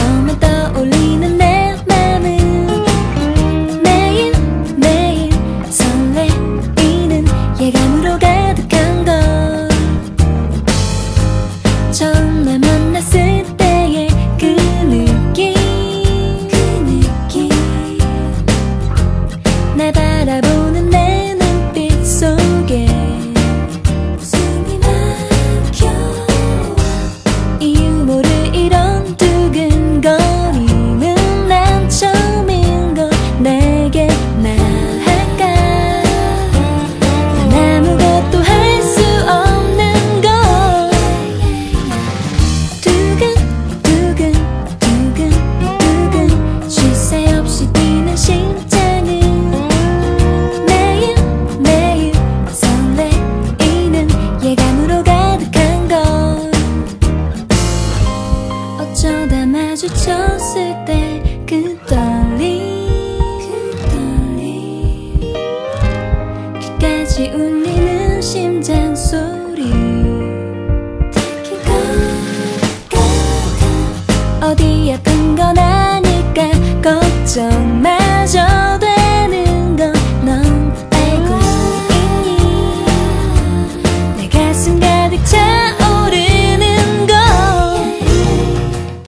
너만 떠올리는 내 맘은 매일 매일 설레이는 예감으로 가득한 걸 처음 날 만났을 때 어쩌다 마주쳤을 때 그 떨림 그 떨림. 귀까지 울리는 심장 소리. 어디였던 건 아닐까 걱정 마.